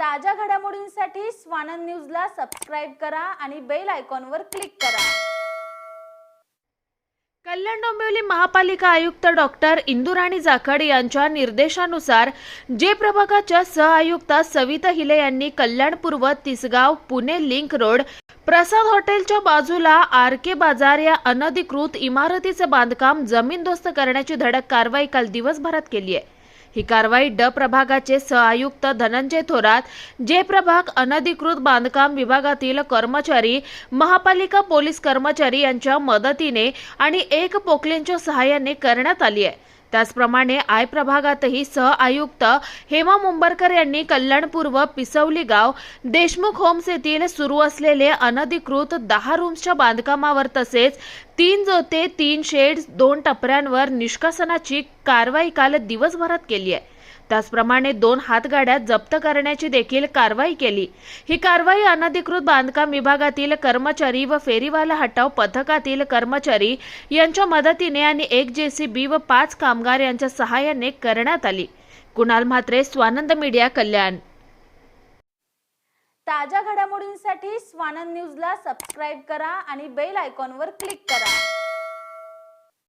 ताज्या घडामोडींसाठी स्वानंद न्यूजला सबस्क्राईब करा आणि बेल आयकॉनवर क्लिक करा. कल्याण डोंबिवली महापालिका आयुक्त डॉक्टर इंदुराणी जाखड यांच्या निर्देशानुसार जे प्रभागाच्या सहआयुक्त सविता हिले यांनी कल्याण पूर्व तिसगाव पुणे लिंक रोड प्रसाद हॉटेलच्या बाजूला आर के बाजार या अनधिकृत इमारतीचं बांधकाम जमीनदोस्त करण्याची धडक कारवाई काल दिवसभरात केली आहे. ही कारवाई ड प्रभागाचे सहआयुक्त धनंजय थोरात जे प्रभाग अनधिकृत बांधकाम विभागातील कर्मचारी महापालिका पोलीस कर्मचारी यांच्या मदतीने आणि एक पोकलेंच्या सहाय्याने करण्यात आली आहे. त्याचप्रमाणे आय प्रभागातही सहआयुक्त हेमा मुंबरकर यांनी कल्याणपूर्व पिसवली गाव देशमुख होम्स येथील सुरू असलेले अनधिकृत दहा रूम्सच्या बांधकामावर तसेच तीन जोते तीन शेड्स दोन टपऱ्यांवर निष्कासनाची कारवाई काल दिवसभरात केली आहे. त्याचप्रमाणे दोन हातगाड्या जप्त करण्याची देखील कारवाई केली. ही कारवाई अनधिकृत बांधकाम विभागातील कर्मचारी व फेरीवाला हटाव पथकातील कर्मचारी यांच्या मदतीने आणि एक जेसीबी व पाच कामगार यांच्या सहाय्याने करण्यात आली. कुणाल म्हात्रे स्वानंद मीडिया कल्याण. ताज्या घडामोडींसाठी स्वानंद न्यूजला सबस्क्राईब करा आणि बेल आयकॉनवर क्लिक करा.